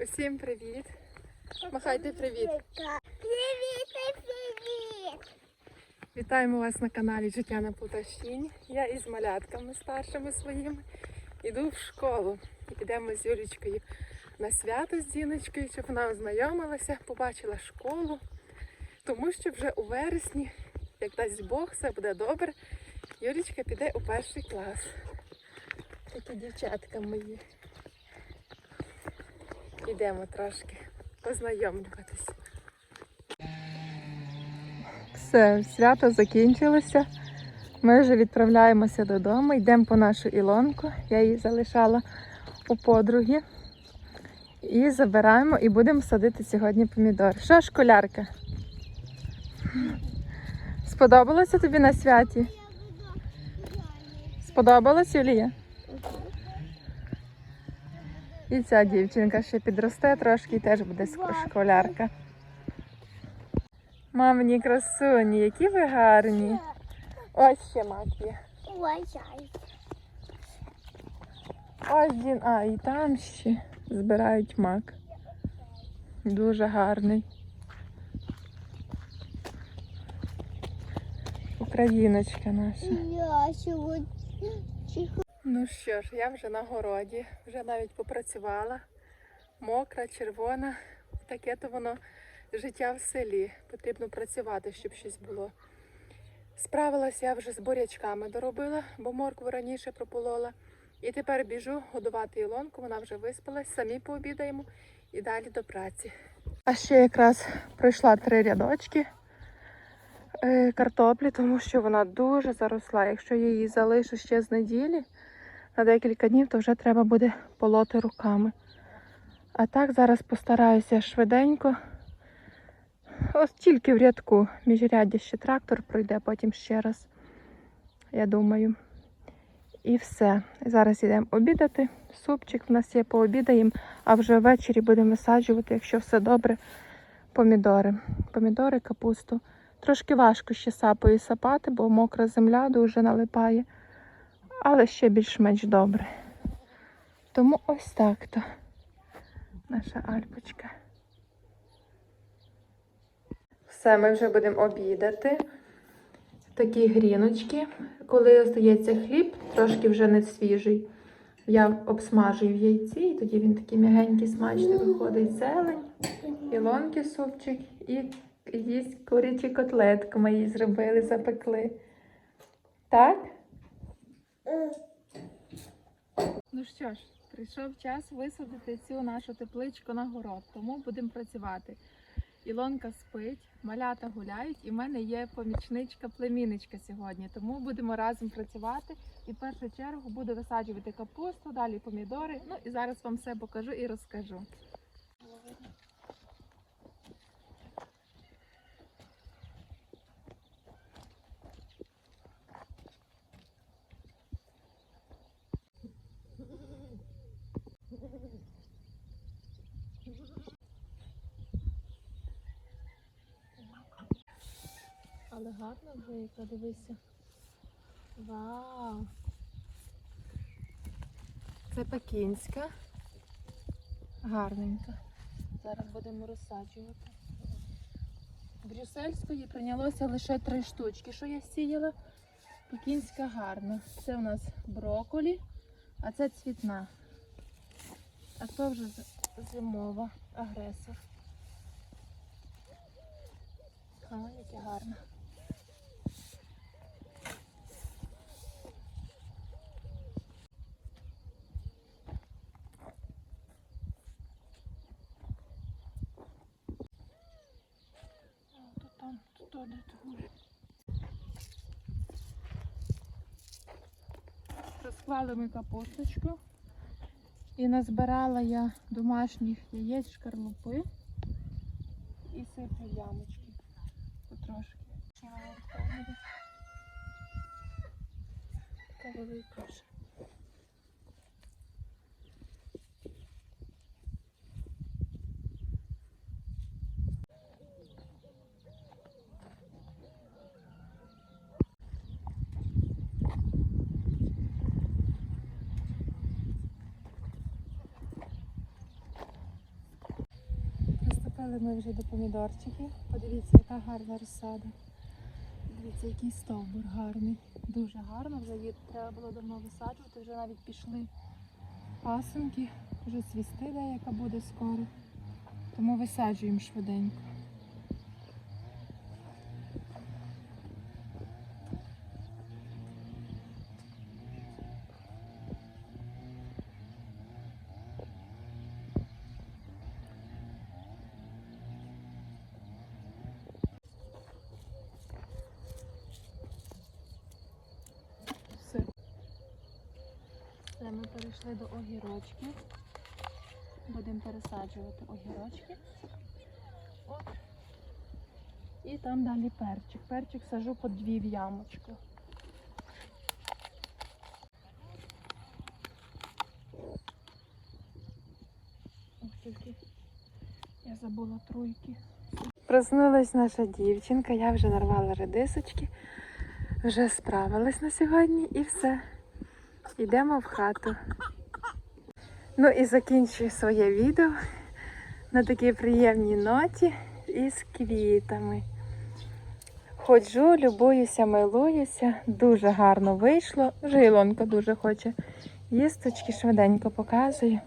Усім привіт! Махайте привіт! Привіт, привіт! Вітаємо вас на каналі Життя на Полтавщині. Я із малятками старшими своїми йду в школу. І підемо з Юлічкою на свято з Діночкою, щоб вона ознайомилася, побачила школу. Тому що вже у вересні, як дасть Бог, все буде добре. Юлічка піде у перший клас. Такі дівчатка мої. Ідемо трошки познайомлюватись. Все, свято закінчилося. Ми вже відправляємося додому, йдемо по нашу Ілонку. Я її залишала у подруги. І забираємо і будемо садити сьогодні помідор. Що, школярка? Сподобалося тобі на святі? Сподобалось, Юлія? І ця дівчинка ще підросте трошки і теж буде школярка. Мамині красуні, які ви гарні. Ось ще мак є. Ось він, а, і там ще збирають мак. Дуже гарний. Україночка наша. Я сьогодні Ну що ж, я вже на городі, вже навіть попрацювала. Мокра, червона. Таке то воно життя в селі. Потрібно працювати, щоб щось було. Справилася я вже з бурячками доробила, бо моркву раніше прополола. І тепер біжу годувати Ілонку, вона вже виспалась, самі пообідаємо і далі до праці. А ще якраз пройшла три рядочки е, картоплі, тому що вона дуже заросла. Якщо я її залишу ще з неділі на декілька днів, то вже треба буде полоти руками. А так зараз постараюся швиденько. Ось тільки в рядку міжряддя ще трактор пройде, потім ще раз. Я думаю. І все. Зараз йдемо обідати. Супчик в нас є, пообідаємо, а вже ввечері будемо висаджувати, якщо все добре, помідори. Помідори, капусту. Трошки важко ще сапою сапати, бо мокра земля дуже налипає, але ще більш-менш добре. Тому ось так то наша альпочка. Все, ми вже будемо обідати. Такі гріночки. Коли остається хліб, трошки вже не свіжий. Я обсмажую в яйці, і тоді він такий м'ягенький, смачний виходить зелень, ілонки супчик і їсть курячі котлетки ми їй зробили, запекли. Так? Ну що ж, прийшов час висадити цю нашу тепличку на город, тому будемо працювати. Ілонка спить, малята гуляють, і в мене є помічничка, племінничка сьогодні. Тому будемо разом працювати. І в першу чергу буду висаджувати капусту, далі помідори. Ну і зараз вам все покажу і розкажу. Але гарно вже яка дивися. Вау! Це пекінська. Гарненька. Зараз будемо розсаджувати. Брюссельської прийнялося лише три штучки. Що я сіяла? Пекінська гарна. Це у нас броколі, а це цвітна. А то вже зимова агресор. А, яке гарне. О, то там, то то, де. Розклали ми капусточку. І назбирала я домашніх яєць шкарлупи і сиплю ямочки. Потрошки. Така велика вже. Приїхали ми вже до помідорчиків. Подивіться, яка гарна розсада. Дивіться, який стовбур гарний. Дуже гарно. Вже її треба було давно висаджувати. Вже навіть пішли пасинки. Вже цвісти деяка буде скоро. Тому висаджуємо швиденько. Все. Все, ми перейшли до огірочків. Будемо пересаджувати огірочки. От. І там далі перчик. Перчик сажу по дві в ямочку. Ох, тільки я забула тройки. Проснулась наша дівчинка, я вже нарвала редисочки, вже справилась на сьогодні і все. Йдемо в хату. Ну і закінчую своє відео на такій приємній ноті із квітами. Ходжу, любуюся, милуюся. Дуже гарно вийшло. Вже Ілонка дуже хоче їсточки, швиденько показую.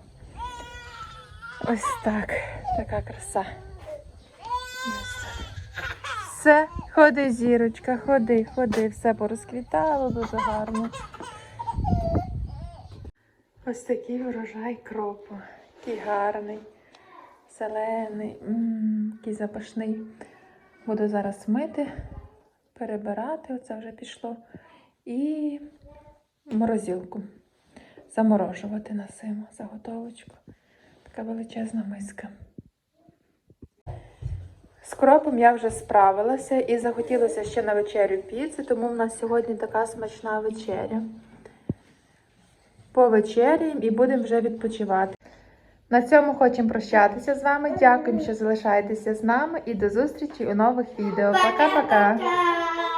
Ось так. Така краса. Все, ходи, зірочка, ходи, ходи, все порозквітало, дуже гарно. Ось такий врожай кропу. Який гарний, зелений, м, який запашний. Буду зараз мити, перебирати, оце вже пішло. І морозилку. Заморожувати на симу заготовочку. Така величезна миска. З кропом я вже справилася і захотілося ще на вечерю піци, тому в нас сьогодні така смачна вечеря. Повечеряємо і будемо вже відпочивати. На цьому хочемо прощатися з вами. Дякуємо, що залишаєтеся з нами і до зустрічі у нових відео. Пока-пока! Пока.